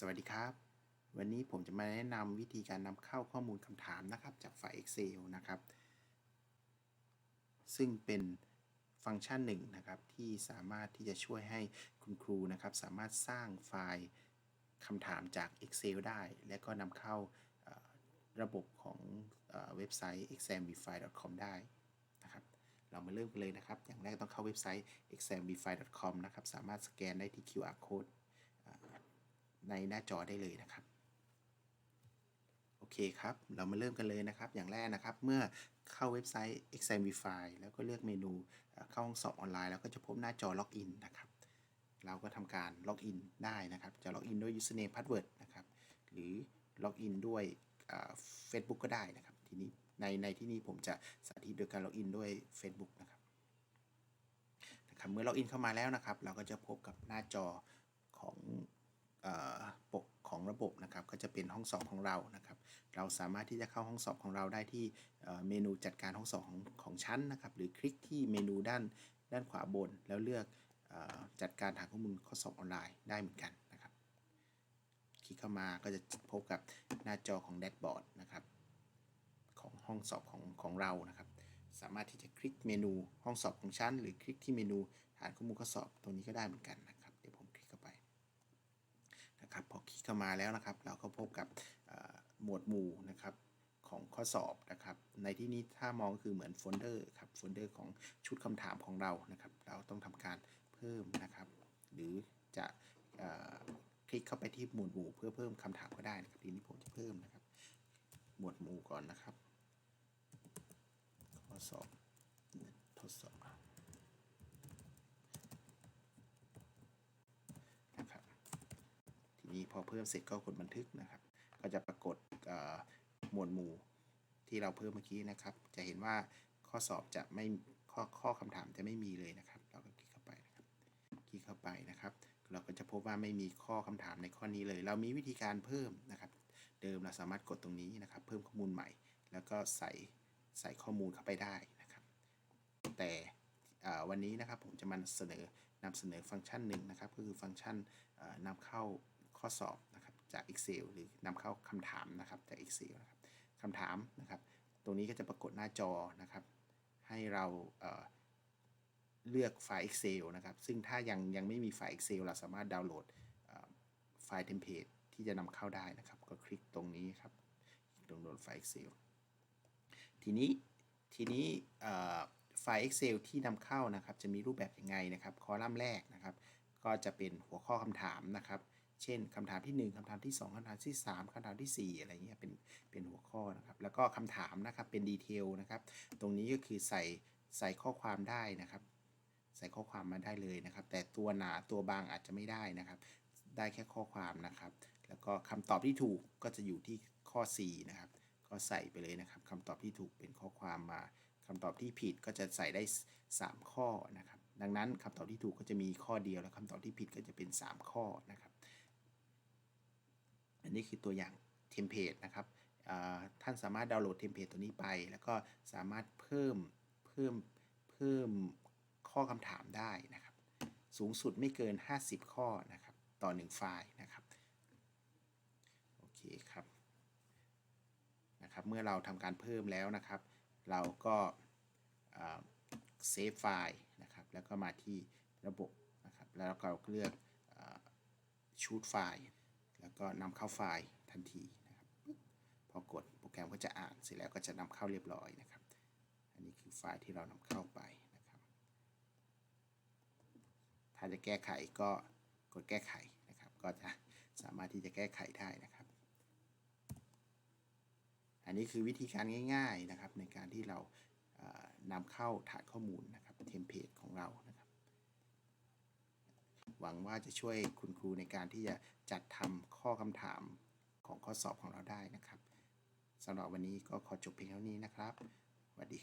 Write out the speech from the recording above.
สวัสดีครับ วันนี้ผมจะมาแนะนำวิธีการนำเข้าข้อมูลคำถามนะครับ จากไฟล์ Excel นะครับ ซึ่งเป็นฟังก์ชันหนึ่งนะครับ ที่สามารถที่จะช่วยให้คุณครูนะครับ สามารถสร้างไฟล์คำถามจาก Excel ได้ และก็นำเข้าระบบของเว็บไซต์ examify.com ได้นะครับ เรามาเริ่มกันเลยนะครับ อย่างแรกต้องเข้าเว็บไซต์ examify.com นะครับ สามารถสแกนได้ที่ QR code ในหน้าจอได้เลยนะครับโอเคครับ เรามาเริ่มกันเลยนะครับ อย่างแรกนะครับ เมื่อเข้าเว็บไซต์ Examify แล้วก็เลือกเมนูเข้าห้องสอบออนไลน์แล้วก็จะพบหน้าจอล็อกอินนะครับ เราก็ทำการล็อกอินได้นะครับ จะล็อกอินด้วย username password นะครับ หรือล็อกอินด้วยเฟซบุ๊กก็ได้นะครับ ทีนี้ในในที่นี้ผมจะสาธิตโดยการล็อกอินด้วย Facebook นะครับนะครับ เมื่อล็อกอินเข้ามาแล้วนะครับ เราก็จะพบกับหน้าจอของ ระบบนะครับ ก็จะเป็นห้องสอบของเรานะครับ เราสามารถที่จะเข้าห้องสอบของเราได้ที่เมนูจัดการห้องสอบของของชั้นนะครับ หรือคลิกที่เมนูด้านด้านขวาบน แล้วเลือกจัดการฐานข้อมูลข้อสอบออนไลน์ได้เหมือนกันนะครับ คลิกเข้ามาก็จะพบกับหน้าจอของแดชบอร์ดนะครับของห้องสอบของของเรานะครับ สามารถที่จะคลิกเมนูห้องสอบของชั้น หรือคลิกที่เมนูฐานข้อมูลข้อสอบตรงนี้ก็ได้เหมือนกันนะครับ เดี๋ยวผมคลิกเข้าไป นะครับพอคลิกเข้ามาแล้วนะครับ เราก็พบกับหมวดหมู่นะครับของข้อสอบนะครับ ในที่นี้ถ้ามองก็คือเหมือนโฟลเดอร์ครับโฟลเดอร์ของชุดคำถามของเรานะครับ เราต้องทำการเพิ่มนะครับ หรือจะคลิกเข้าไปที่หมวดหมู่เพื่อเพิ่มคำถามก็ได้นะครับทีนี้ผมจะเพิ่มนะครับ หมวดหมู่ก่อนนะครับ ข้อสอบทดสอบ ทีนี้พ อเพิ่มเสร็จก็กดบันทึกนะครับ ก็จะปรากฏหมวดหมู่ที่เราเพิ่มเมื่อกี้นะครับ จะเห็นว่าข้อสอบจะไม่ข้อข้อคำถามจะไม่มีเลยนะครับ เราก็คลิกเข้าไปนะครับ คลิกเข้าไปนะครับ เราก็จะพบว่าไม่มีข้อคำถามในข้อนี้เลย เรามีวิธีการเพิ่มนะครับ เดิมเราสามารถกดตรงนี้นะครับ เพิ่มข้อมูลใหม่ แล้วก็ใส่ใส่ข้อมูลเข้าไปได้นะครับ แต่วันนี้นะครับผมจะมาเสนอนำเสนอฟังก์ชันหนึ่งนะครับ ก็คือฟังก์ชันนำเข้า ข้อสอบนะครับจาก Excel หรือนำเข้าคำถามนะครับจาก Excel นะครับคำถามนะครับ ตรงนี้ก็จะปรากฏหน้าจอนะครับ ให้เราเเลือกไฟล์ Excel นะครับ ซึ่งถ้ายังยังไม่มีไฟล์ Excel เราสามารถดาวน์โหลดไฟล์เทมเพลตที่จะนำเข้าได้นะครับ ก็คลิกตรงนี้ครับดาวน์โหลดไฟล์ Excel ทีนี้ทีนี้ไฟล์ Excel ที่นำเข้านะครับ จะมีรูปแบบยังไงนะครับ คอลัมน์แรกนะครับ ก็จะเป็นหัวข้อคำถามนะครับ เช่นคำถามที่ 1คำถามที่ 2คำถามที่ 3คำถามทีสี่ 4 อะไรเงี้ยเป็นเป็นหัวข้อนะครับ แล้วก็คำถามนะครับเป็นดีเทลนะครับ ตรงนี้ก็คือใส่ใส่ข้อความได้นะครับ ใส่ข้อความมาได้เลยนะครับ แต่ตัวหนาตัวบางอาจจะไม่ได้นะครับ ได้แค่ข้อความนะครับ แล้วก็คำตอบที่ถูกก็จะอยู่ที่ข้อ 4 นะครับ ก็ใส่ไปเลยนะครับคำตอบที่ถูกเป็นข้อความมาคำตอบที่ผิดก็จะใส่ได้ 3 ข้อนะครับ ดังนั้นคำตอบที่ถูกก็จะมีข้อเดียว แล้วคำตอบที่ผิดก็จะเป็น 3 ข้อนะครับ อันนี้คือตัวอย่างเทมเพลตนะครับท่านสามารถดาวน์โหลดเทมเพลตตัวนี้ไป แล้วก็สามารถเพิ่มเพิ่มเพิ่มข้อคำถามได้นะครับ สูงสุดไม่เกิน 50 ข้อนะครับ ต่อ 1 ไฟล์นะครับโอเคครับนะครับ เมื่อเราทำการเพิ่มแล้วนะครับ เราก็เซฟไฟล์นะครับ แล้วก็มาที่ระบบนะครับ แล้วเราก็เลือกชูดไฟล์ แล้วก็นำเข้าไฟล์ทันทีนะครับพอกดโปรแกรมก็จะอ่านเสร็จแล้วก็จะนำเข้าเรียบร้อยนะครับ อันนี้คือไฟล์ที่เรานำเข้าไปนะครับ ถ้าจะแก้ไขก็กดแก้ไขนะครับ ก็จะสามารถที่จะแก้ไขได้นะครับ อันนี้คือวิธีการง่าย ๆนะครับ ในการที่เรานำเข้าฐานข้อมูลนะครับเทมเพลตของเรานะครับ หวังว่าจะช่วยคุณครูในการที่จะจัดทำข้อคำถามของข้อสอบของเราได้นะครับสำหรับวันนี้ก็ขอจบเพียงเท่านี้นะครับสวัสดี